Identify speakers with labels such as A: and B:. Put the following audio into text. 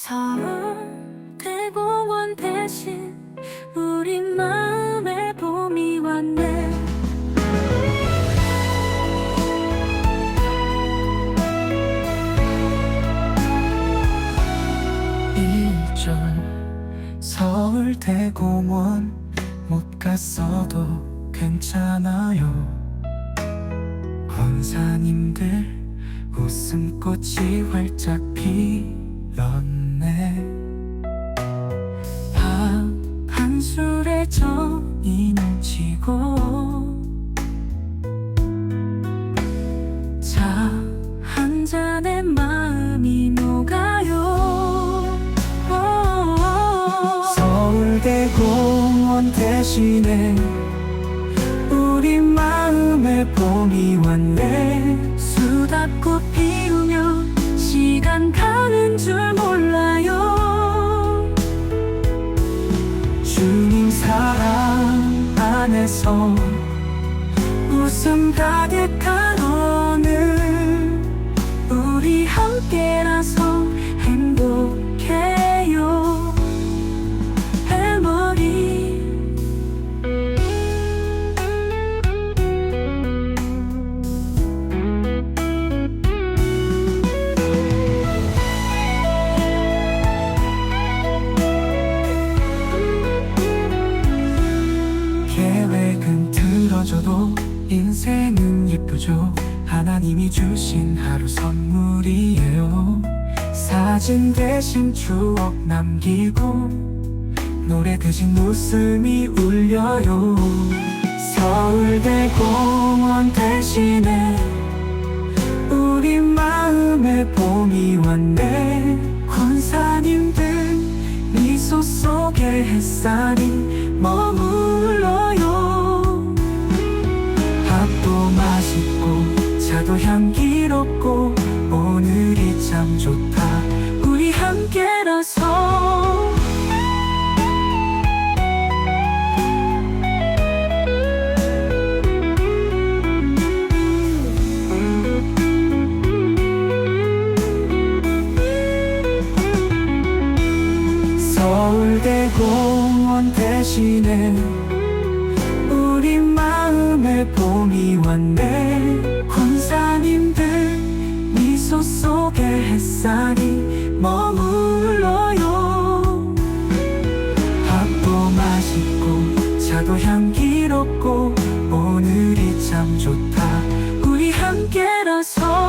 A: 서울 대공원 대신 우리 마음에 봄이 왔네.
B: 일절 서울 대공원 못 갔어도 괜찮아요. 권사님들 웃음꽃이 활짝 피었 차 한 잔에 마음이 우리 마음에 봄이 왔네.
A: 수다꽃 피우며 시간 가는 줄 몰라요
B: 안에서 웃음 가득한 오늘
A: 우리 함께라서
B: 틀어져도 인생은 예쁘죠. 하나님이 주신 하루 선물이에요. 사진 대신 추억 남기고 노래 대신 웃음이 울려요. 서울대 공원 대신에 우리 마음에 봄이 왔네. 권사님들 미소 속에 햇살이 머물 차도 향기롭고 오늘이 참 좋다. 우리 함께라서. 서울대 공원 대신에 우리 마음에 봄이 왔네 햇살이 머물러요. 밥도 맛있고 차도 향기롭고 오늘이 참 좋다. 우리 함께라서.